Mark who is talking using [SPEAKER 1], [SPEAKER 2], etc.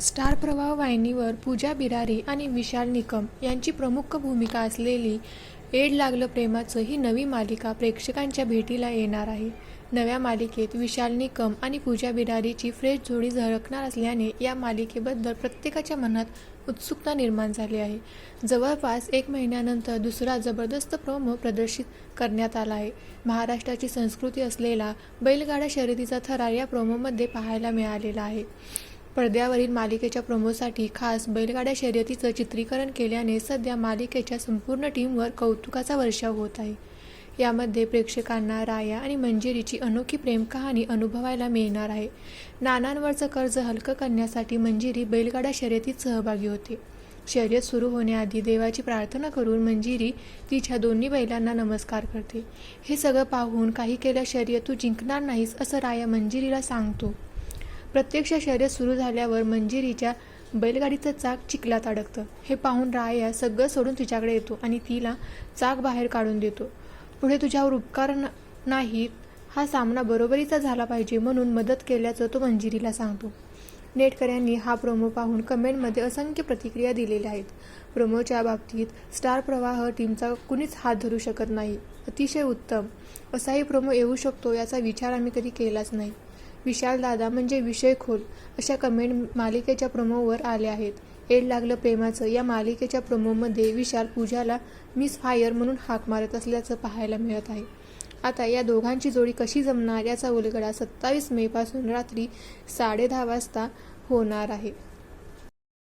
[SPEAKER 1] Star प्रवाह वाहिनीवर पूजा बिरारी आणि विशाल निकम यांची प्रमुख भूमिका असलेली एड लागलं प्रेमाचं ही नवी मालिका प्रेक्षकांच्या भेटीला येणार आहे. नव्या मालिकेत विशाल निकम आणि पूजा बिरारीची फ्रेश जोडी झळकणार असल्याने या मालिकेबद्दल प्रत्येकाच्या मनात उत्सुकता निर्माण झाली आहे. जवळपास एक महिन्यानंतर दुसरा जबरदस्त प्रोमो प्रदर्शित करण्यात आला आहे. महाराष्ट्राची संस्कृती असलेला बैलगाडा शर्यतीचा थरार या प्रोमोमध्ये पाहायला मिळालेला आहे. पडद्यावरील मालिकेच्या प्रोमोसाठी खास बैलगाड्या शर्यतीचं चित्रीकरण केल्याने सध्या मालिकेच्या संपूर्ण टीमवर कौतुकाचा वर्षाव होत आहे. यामध्ये प्रेक्षकांना राया आणि मंजिरीची अनोखी प्रेमकहाणी अनुभवायला मिळणार आहे. नानांवरचं कर्ज हलकं करण्यासाठी मंजिरी बैलगाड्या शर्यतीत सहभागी होते. शर्यत सुरू होण्याआधी देवाची प्रार्थना करून मंजिरी तिच्या दोन्ही बैलांना नमस्कार करते. हे सगळं पाहून काही केल्या शर्यत तू जिंकणार नाहीस असं राया मंजिरीला सांगतो. प्रत्यक्ष शर्यत सुरू झाल्यावर मंजिरीच्या बैलगाडीचं चाक चिखलात अडकतं. हे पाहून राया सगळं सोडून तिच्याकडे येतो आणि तिला चाक बाहेर काढून देतो. पुढे तुझ्यावर उपकार नाहीत हा सामना बरोबरीचा झाला पाहिजे म्हणून मदत केल्याचं तो मंजिरीला सांगतो. नेटकऱ्यांनी हा प्रोमो पाहून कमेंटमध्ये असंख्य प्रतिक्रिया दिलेल्या आहेत. प्रोमोच्या बाबतीत स्टार प्रवाह टीमचा कुणीच हात धरू शकत नाही. अतिशय उत्तम. असाही प्रोमो येऊ शकतो याचा विचार आम्ही कधी केलाच नाही. विशाल दादा म्हणजे विषय खोल अशा कमेंट मालिकेच्या प्रोमोवर आल्या आहेत. एड लागलं प्रेमाचं. या मालिकेच्या प्रोमोमध्ये विशाल पूजाला मिस फायर म्हणून हाक मारत असल्याचं पाहायला मिळत आहे. आता या दोघांची जोडी कशी जमणार याचा उलगडा सत्तावीस मेपासून रात्री साडेदहा वाजता होणार आहे.